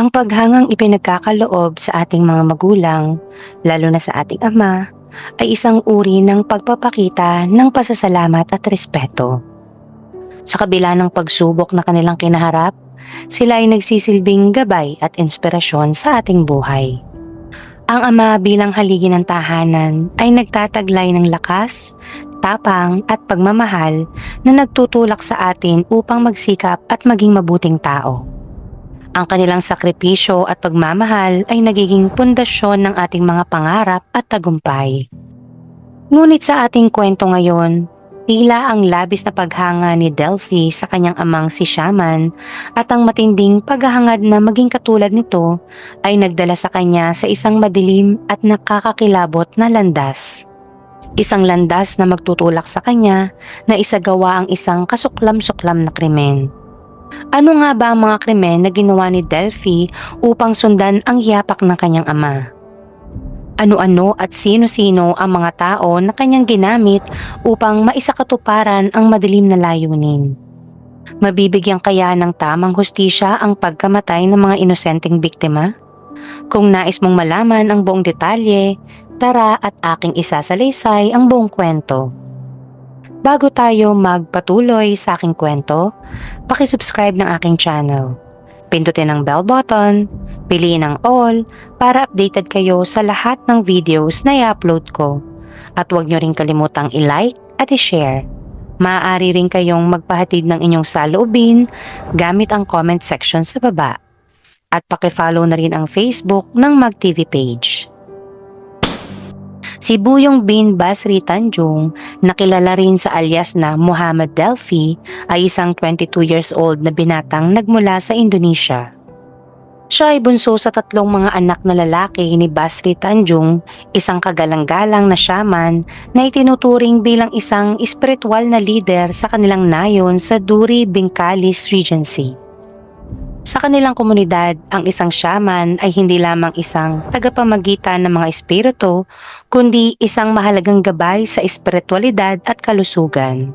Ang paghangang ipinagkakaloob sa ating mga magulang, lalo na sa ating ama, ay isang uri ng pagpapakita ng pasasalamat at respeto. Sa kabila ng pagsubok na kanilang kinaharap, sila ay nagsisilbing gabay at inspirasyon sa ating buhay. Ang ama bilang haligi ng tahanan ay nagtataglay ng lakas, tapang at pagmamahal na nagtutulak sa atin upang magsikap at maging mabuting tao. Ang kanilang sakripisyo at pagmamahal ay nagiging pundasyon ng ating mga pangarap at tagumpay. Ngunit sa ating kwento ngayon, tila ang labis na paghanga ni Delphi sa kanyang amang si Shaman at ang matinding paghahangad na maging katulad nito ay nagdala sa kanya sa isang madilim at nakakakilabot na landas. Isang landas na magtutulak sa kanya na isagawa ang isang kasuklam-suklam na krimen. Ano nga ba ang mga krimen na ginawa ni Delphi upang sundan ang yapak ng kanyang ama? Ano-ano at sino-sino ang mga tao na kanyang ginamit upang maisakatuparan ang madilim na layunin? Mabibigyan kaya ng tamang hustisya ang pagkamatay ng mga inosenteng biktima? Kung nais mong malaman ang buong detalye, tara at aking isasalaysay ang buong kwento. Bago tayo magpatuloy sa aking kwento, pakisubscribe ng aking channel. Pindutin ang bell button, piliin ang all para updated kayo sa lahat ng videos na i-upload ko. At huwag nyo rin kalimutang i-like at i-share. Maaari rin kayong magpahatid ng inyong saloobin gamit ang comment section sa baba. At pakifollow na rin ang Facebook ng MagTV page. Si Buyong bin Basri Tanjung, nakilala rin sa alias na Muhammad Delphi, ay isang 22 years old na binatang nagmula sa Indonesia. Siya ay bunso sa tatlong mga anak na lalaki ni Basri Tanjung, isang kagalang-galang na shaman na itinuturing bilang isang espiritual na leader sa kanilang nayon sa Duri Bengkalis Regency. Sa kanilang komunidad, ang isang shaman ay hindi lamang isang tagapamagitan ng mga espiritu, kundi isang mahalagang gabay sa espiritualidad at kalusugan.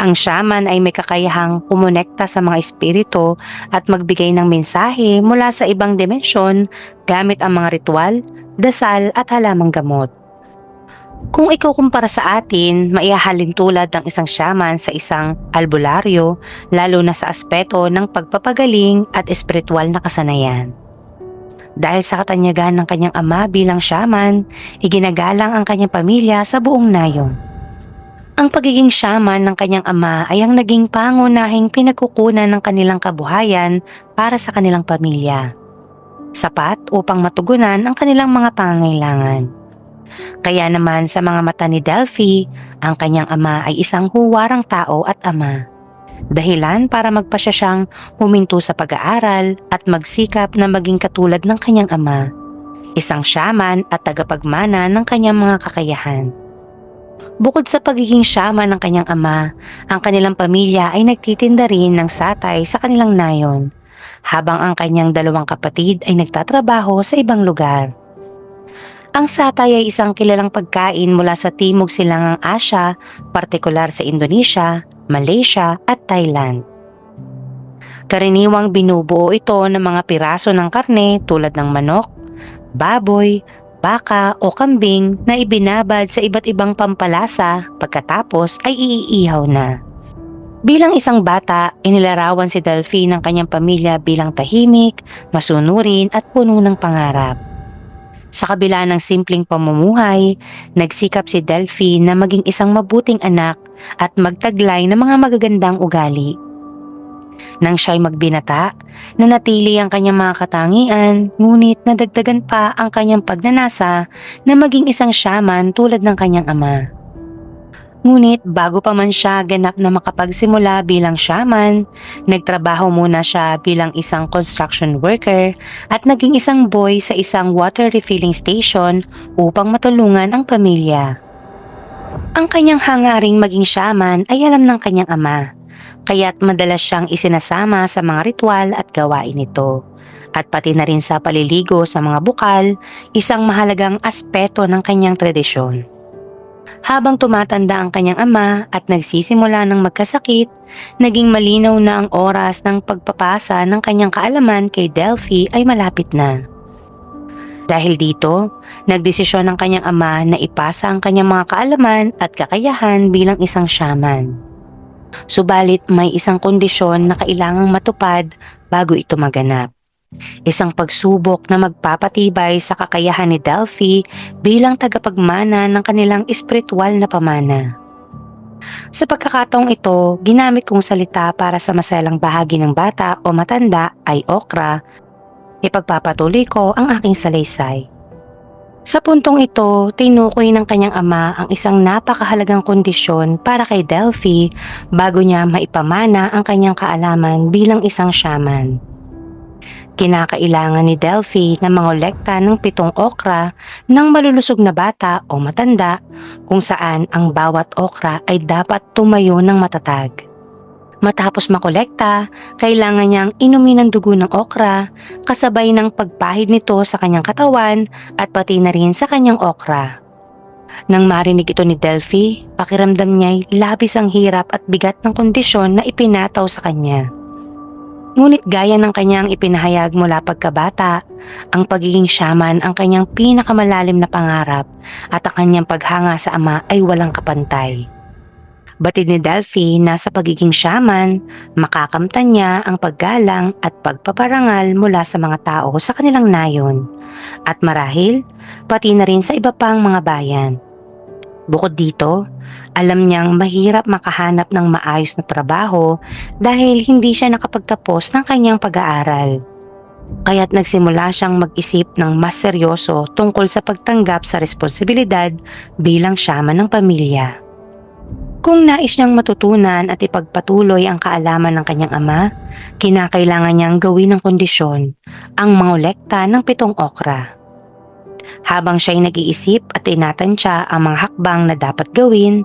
Ang shaman ay may kakayahang kumonekta sa mga espiritu at magbigay ng mensahe mula sa ibang dimensyon gamit ang mga ritual, dasal at halamang gamot. Kung ikukumpara sa atin, maihahalin tulad ng isang shaman sa isang albularyo, lalo na sa aspeto ng pagpapagaling at espiritual na kasanayan. Dahil sa katanyagan ng kanyang ama bilang shaman, iginagalang ang kanyang pamilya sa buong nayon. Ang pagiging shaman ng kanyang ama ay ang naging pangunahing pinagkukunan ng kanilang kabuhayan para sa kanilang pamilya. Sapat upang matugunan ang kanilang mga pangangailangan. Kaya naman sa mga mata ni Delphi, ang kanyang ama ay isang huwarang tao at ama. Dahilan para magpasya siyang huminto sa pag-aaral at magsikap na maging katulad ng kanyang ama. Isang shaman at tagapagmana ng kanyang mga kakayahan. Bukod sa pagiging shaman ng kanyang ama, ang kanilang pamilya ay nagtitinda rin ng satay sa kanilang nayon, habang ang kanyang dalawang kapatid ay nagtatrabaho sa ibang lugar. Ang satay ay isang kilalang pagkain mula sa Timog Silangang Asya, partikular sa Indonesia, Malaysia at Thailand. Karaniwang binubuo ito ng mga piraso ng karne tulad ng manok, baboy, baka o kambing na ibinabad sa iba't ibang pampalasa pagkatapos ay iiihaw na. Bilang isang bata, inilarawan si Delphi ng kanyang pamilya bilang tahimik, masunurin at puno ng pangarap. Sa kabila ng simpleng pamumuhay, nagsikap si Delphi na maging isang mabuting anak at magtaglay ng mga magagandang ugali. Nang siya'y magbinata, nanatili ang kanyang mga katangian, ngunit nadagdagan pa ang kanyang pagnanasa na maging isang shaman tulad ng kanyang ama. Ngunit bago pa man siya ganap na makapagsimula bilang shaman, nagtrabaho muna siya bilang isang construction worker at naging isang boy sa isang water refilling station upang matulungan ang pamilya. Ang kanyang hangaring maging shaman ay alam ng kanyang ama, kaya't madalas siyang isinasama sa mga ritual at gawain nito. At pati na rin sa paliligo sa mga bukal, isang mahalagang aspeto ng kanyang tradisyon. Habang tumatanda ang kanyang ama at nagsisimula ng magkasakit, naging malinaw na ang oras ng pagpapasa ng kanyang kaalaman kay Delphi ay malapit na. Dahil dito, nagdesisyon ng kanyang ama na ipasa ang kanyang mga kaalaman at kakayahan bilang isang shaman. Subalit may isang kondisyon na kailangang matupad bago ito maganap. Isang pagsubok na magpapatibay sa kakayahan ni Delphi bilang tagapagmana ng kanilang espiritual na pamana. Sa pagkakataong ito, ginamit kong salita para sa masalang bahagi ng bata o matanda ay okra ipagpapatuloy ko ang aking salaysay. Sa puntong ito, tinukoy ng kanyang ama ang isang napakahalagang kondisyon para kay Delphi bago niya maipamana ang kanyang kaalaman bilang isang shaman. Kinakailangan ni Delphi na mangolekta ng pitong okra ng malulusog na bata o matanda kung saan ang bawat okra ay dapat tumayo ng matatag. Matapos makolekta, kailangan niyang inumin ng dugo ng okra kasabay ng pagpahid nito sa kanyang katawan at pati na rin sa kanyang okra. Nang marinig ito ni Delphi, pakiramdam niya'y labis ang hirap at bigat ng kondisyon na ipinataw sa kanya. Ngunit gaya ng kanyang ipinahayag mula pagkabata, ang pagiging shaman ang kanyang pinakamalalim na pangarap at ang kanyang paghanga sa ama ay walang kapantay. Batid ni Delphi na sa pagiging shaman, makakamtan niya ang paggalang at pagpaparangal mula sa mga tao sa kanilang nayon at marahil pati na rin sa iba pang mga bayan. Bukod dito, alam niyang mahirap makahanap ng maayos na trabaho dahil hindi siya nakapagtapos ng kanyang pag-aaral. Kaya't nagsimula siyang mag-isip ng mas seryoso tungkol sa pagtanggap sa responsibilidad bilang shaman ng pamilya. Kung nais niyang matutunan at ipagpatuloy ang kaalaman ng kanyang ama, kinakailangan niyang gawin ng kondisyon ang mangolekta ng pitong okra. Habang siya'y nag-iisip at tinatansya ang mga hakbang na dapat gawin,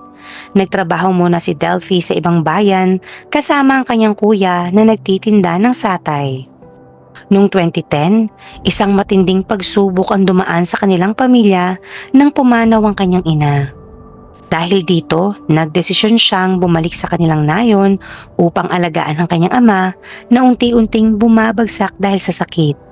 nagtrabaho muna si Delphi sa ibang bayan kasama ang kanyang kuya na nagtitinda ng satay. Noong 2010, isang matinding pagsubok ang dumaan sa kanilang pamilya nang pumanaw ang kanyang ina. Dahil dito, nagdesisyon siyang bumalik sa kanilang nayon upang alagaan ang kanyang ama na unti-unting bumabagsak dahil sa sakit.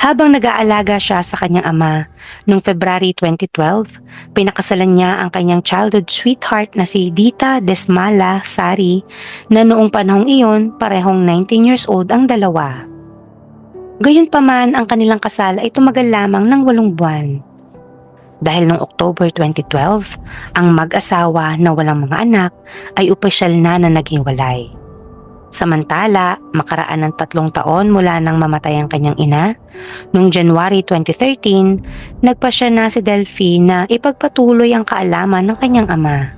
Habang nag-aalaga siya sa kanyang ama, noong February 2012, pinakasalan niya ang kanyang childhood sweetheart na si Dita Desmala Sari na noong panahong iyon parehong 19 years old ang dalawa. Gayunpaman ang kanilang kasal ay tumagal lamang ng walong buwan. Dahil noong October 2012, ang mag-asawa na walang mga anak ay opisyal na na naghiwalay. Samantala, makaraan ng tatlong taon mula nang mamatay ang kanyang ina, noong January 2013, nagpasya na si Delphi na ipagpatuloy ang kaalaman ng kanyang ama.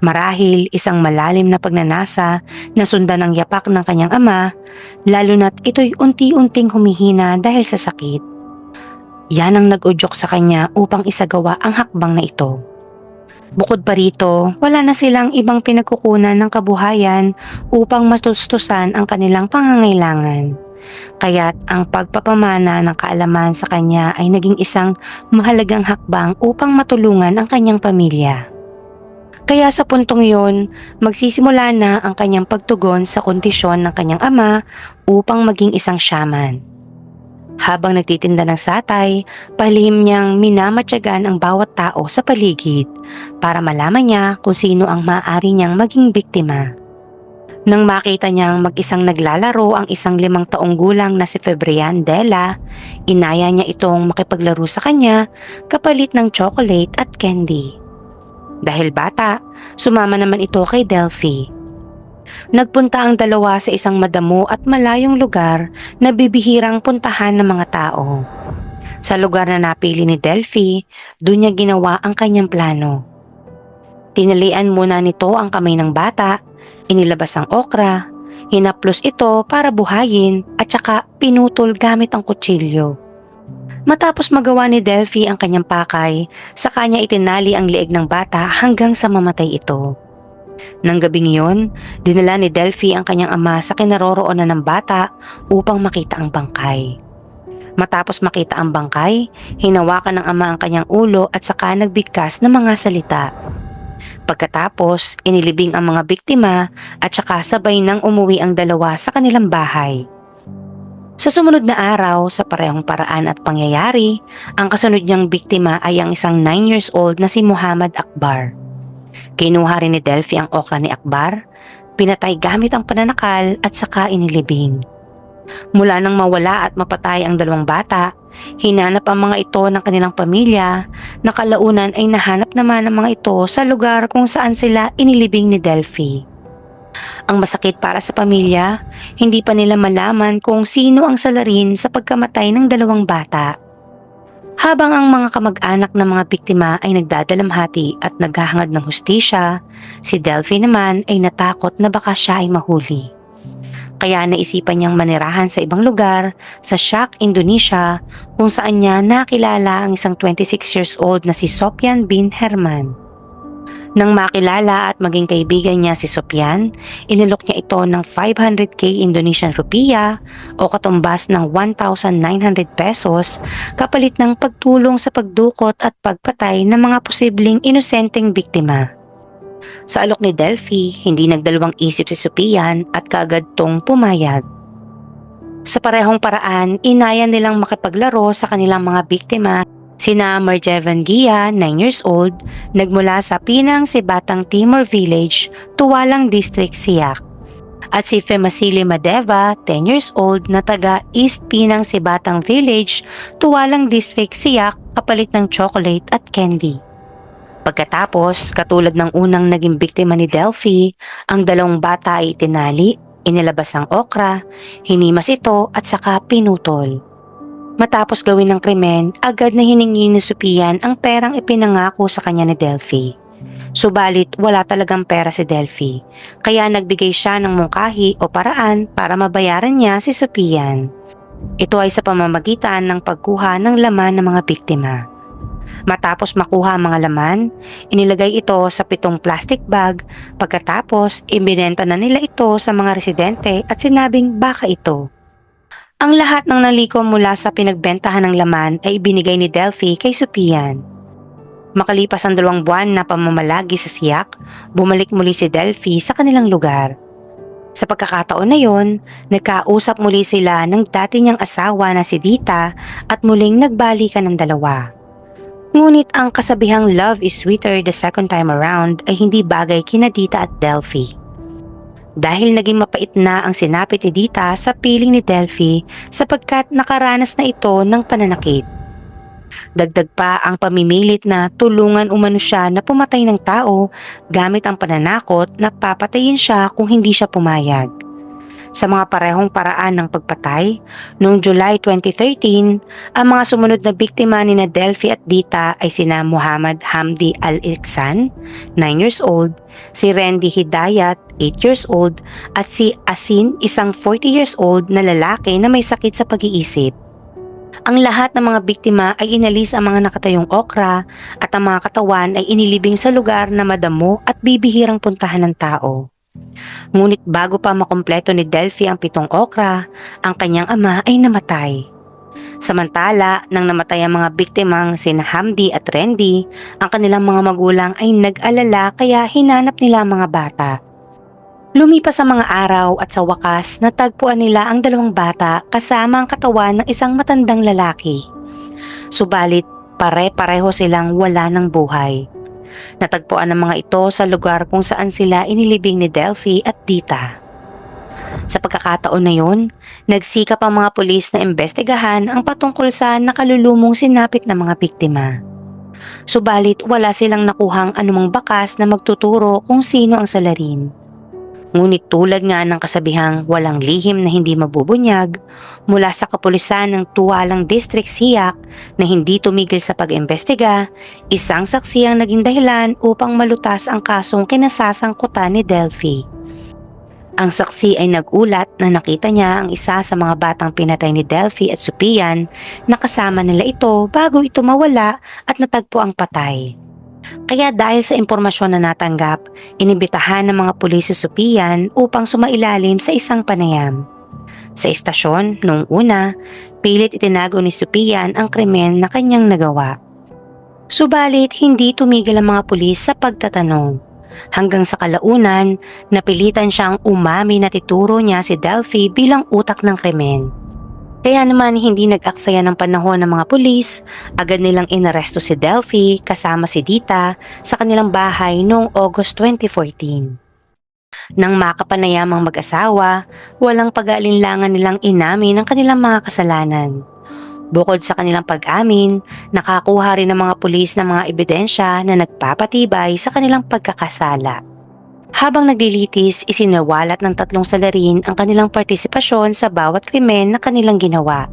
Marahil isang malalim na pagnanasa na sundan ang yapak ng kanyang ama, lalo na't ito'y unti-unting humihina dahil sa sakit. Yan ang nag-udyok sa kanya upang isagawa ang hakbang na ito. Bukod pa rito, wala na silang ibang pinagkukunan ng kabuhayan upang mastustusan ang kanilang pangangailangan. Kaya't ang pagpapamana ng kaalaman sa kanya ay naging isang mahalagang hakbang upang matulungan ang kanyang pamilya. Kaya sa puntong iyon, magsisimula na ang kanyang pagtugon sa kondisyon ng kanyang ama upang maging isang shaman. Habang nagtitinda ng satay, palihim niyang minamatyagan ang bawat tao sa paligid para malaman niya kung sino ang maaari niyang maging biktima. Nang makita niyang mag-isang naglalaro ang isang limang taong gulang na si Febrian Della, inaya niya itong makipaglaro sa kanya kapalit ng chocolate at candy. Dahil bata, sumama naman ito kay Delphi. Nagpunta ang dalawa sa isang madamo at malayong lugar na bibihirang puntahan ng mga tao. Sa lugar na napili ni Delphi, doon niya ginawa ang kanyang plano. Tinalian muna nito ang kamay ng bata, inilabas ang okra, hinaplos ito para buhayin at saka pinutol gamit ang kutsilyo. Matapos magawa ni Delphi ang kanyang pakay, sa kanya itinali ang lieg ng bata hanggang sa mamatay ito. Nang gabing iyon, dinala ni Delphi ang kanyang ama sa kinaroroonan ng bata upang makita ang bangkay. Matapos makita ang bangkay, hinawakan ng ama ang kanyang ulo at saka nagbigkas ng mga salita. Pagkatapos, inilibing ang mga biktima at saka sabay nang umuwi ang dalawa sa kanilang bahay. Sa sumunod na araw, sa parehong paraan at pangyayari, ang kasunod niyang biktima ay ang isang 9 years old na si Muhammad Akbar. Kinuha rin ni Delphi ang okra ni Akbar, pinatay gamit ang pananakal at saka inilibing. Mula nang mawala at mapatay ang dalawang bata, hinanap ang mga ito ng kanilang pamilya, na kalaunan ay nahanap naman ang mga ito sa lugar kung saan sila inilibing ni Delphi. Ang masakit para sa pamilya, hindi pa nila malaman kung sino ang salarin sa pagkamatay ng dalawang bata. Habang ang mga kamag-anak ng mga biktima ay nagdadalamhati at naghahangad ng hustisya, si Delphi naman ay natakot na baka siya ay mahuli. Kaya naisipan niyang manirahan sa ibang lugar sa Shak, Indonesia kung saan niya nakilala ang isang 26 years old na si Sopyan bin Herman. Nang makilala at maging kaibigan niya si Sopyan, inilok niya ito ng 500k Indonesian rupiah o katumbas ng 1,900 pesos kapalit ng pagtulong sa pagdukot at pagpatay ng mga posibleng inosenteng biktima. Sa alok ni Delphi, hindi nagdalawang isip si Sopian at kaagad tong pumayag. Sa parehong paraan, inaya nilang makipaglaro sa kanilang mga biktima Sina Marjevan Gia, 9 years old, nagmula sa Pinang Sibatang Timor Village, Tuwalang District, Siak. At si Femasili Madeva, 10 years old, na taga East Pinang Sibatang Village, Tuwalang District, Siak, kapalit ng chocolate at candy. Pagkatapos, katulad ng unang naging biktima ni Delphi, ang dalawang bata ay itinali, inilabas ang okra, hinimas ito at saka pinutol. Matapos gawin ng krimen, agad na hiningi ni Supian ang perang ipinangako sa kanya ni Delphi. Subalit wala talagang pera si Delphi, kaya nagbigay siya ng mungkahi o paraan para mabayaran niya si Supian. Ito ay sa pamamagitan ng pagkuha ng laman ng mga biktima. Matapos makuha ang mga laman, inilagay ito sa pitong plastic bag, pagkatapos ibinenta na nila ito sa mga residente at sinabing baka ito. Ang lahat ng naliko mula sa pinagbentahan ng laman ay ibinigay ni Delphi kay Supian. Makalipas ang dalawang buwan na pamamalagi sa siyak, bumalik muli si Delphi sa kanilang lugar. Sa pagkakataon na yon, nagkausap muli sila ng dati niyang asawa na si Dita at muling nagbalikan ng dalawa. Ngunit ang kasabihang love is sweeter the second time around ay hindi bagay kina Dita at Delphi. Dahil naging mapait na ang sinapit ni Dita sa piling ni Delphi sapagkat nakaranas na ito ng pananakit. Dagdag pa ang pamimilit na tulungan umano siya na pumatay ng tao gamit ang pananakot na papatayin siya kung hindi siya pumayag. Sa mga parehong paraan ng pagpatay, noong July 2013, ang mga sumunod na biktima ni na Delphi at Dita ay sina Muhammad Hamdi Al-Iksan, 9 years old, si Randy Hidayat, 8 years old, at si Asin, isang 40 years old na lalaki na may sakit sa pag-iisip. Ang lahat ng mga biktima ay inalis ang mga nakatayong okra at ang mga katawan ay inilibing sa lugar na madamo at bibihirang puntahan ng tao. Ngunit bago pa makumpleto ni Delphi ang pitong okra, ang kanyang ama ay namatay. Samantala, nang namatay ang mga biktimang sina Hamdi at Randy, ang kanilang mga magulang ay nag-alala kaya hinanap nila ang mga bata. Lumipas ang mga araw at sa wakas natagpuan nila ang dalawang bata kasama ang katawan ng isang matandang lalaki. Subalit pare-pareho silang wala ng buhay. Natagpuan ng mga ito sa lugar kung saan sila inilibing ni Delphi at Dita. Sa pagkakataon na yun, nagsikap ang mga pulis na imbestigahan ang patungkol sa nakalulumong sinapit ng mga biktima. Subalit wala silang nakuhang anumang bakas na magtuturo kung sino ang salarin. Ngunit tulad nga ng kasabihang walang lihim na hindi mabubunyag, mula sa kapulisan ng Tuwalang District Siak na hindi tumigil sa pag-imbestiga, isang saksi ang naging dahilan upang malutas ang kasong kinasasangkutan ni Delphi. Ang saksi ay nagulat na nakita niya ang isa sa mga batang pinatay ni Delphi at Supian na kasama nila ito bago ito mawala at natagpo ang patay. Kaya dahil sa impormasyon na natanggap, inibitahan ng mga pulis si Supian upang sumailalim sa isang panayam. Sa istasyon, noong una, pilit itinago ni Supian ang krimen na kanyang nagawa. Subalit, hindi tumigil ang mga pulis sa pagtatanong. Hanggang sa kalaunan, napilitan siyang umami na tituro niya si Delphi bilang utak ng krimen. Kaya naman hindi nag-aksaya ng panahon ng mga pulis, agad nilang inaresto si Delphi kasama si Dita sa kanilang bahay noong August 2014. Nang makapanayamang mag-asawa, walang pag-aalinlangan nilang inamin ang kanilang mga kasalanan. Bukod sa kanilang pag-amin, nakakuha rin ng mga pulis ng mga ebidensya na nagpapatibay sa kanilang pagkakasala. Habang naglilitis, isinawalat ng tatlong salarin ang kanilang partisipasyon sa bawat krimen na kanilang ginawa.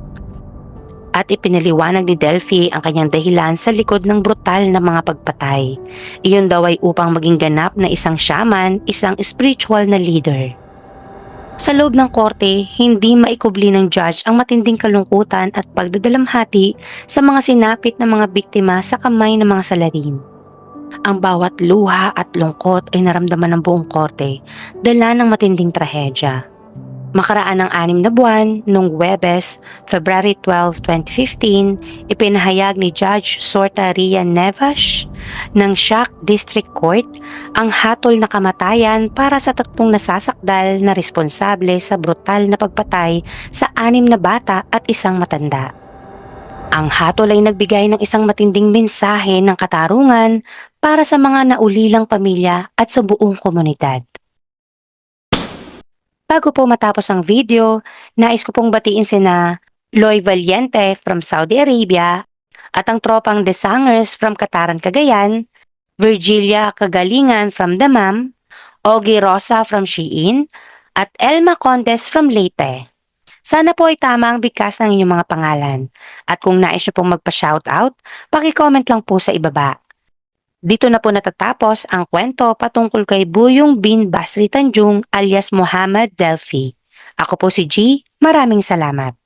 At ipinaliwanag ni Delphi ang kanyang dahilan sa likod ng brutal na mga pagpatay. Iyon daw ay upang maging ganap na isang shaman, isang spiritual na leader. Sa loob ng korte, hindi maikubli ng judge ang matinding kalungkutan at pagdadalamhati sa mga sinapit ng mga biktima sa kamay ng mga salarin. Ang bawat luha at lungkot ay naramdaman ng buong korte, dala ng matinding trahedya. Makaraan ng anim na buwan, noong Webes, February 12, 2015, ipinahayag ni Judge Sorta Rian Nevash ng Shack District Court ang hatol na kamatayan para sa tatlong nasasakdal na responsable sa brutal na pagpatay sa anim na bata at isang matanda. Ang hatol ay nagbigay ng isang matinding mensahe ng katarungan para sa mga naulilang pamilya at sa buong komunidad. Bago po matapos ang video, nais ko pong batiin sina Loy Valiente from Saudi Arabia at ang tropang Desangers from Kataran, Cagayan, Virgilia Kagalingan from Damam, Ogie Rosa from Shiin, at Elma Condes from Leyte. Sana po ay tama ang bigkas ng inyong mga pangalan. At kung nais nyo pong magpa-shoutout, paki-comment lang po sa ibaba. Dito na po natatapos ang kwento patungkol kay Buyong bin Basri Tanjung alias Muhammad Delphi. Ako po si G. Maraming salamat.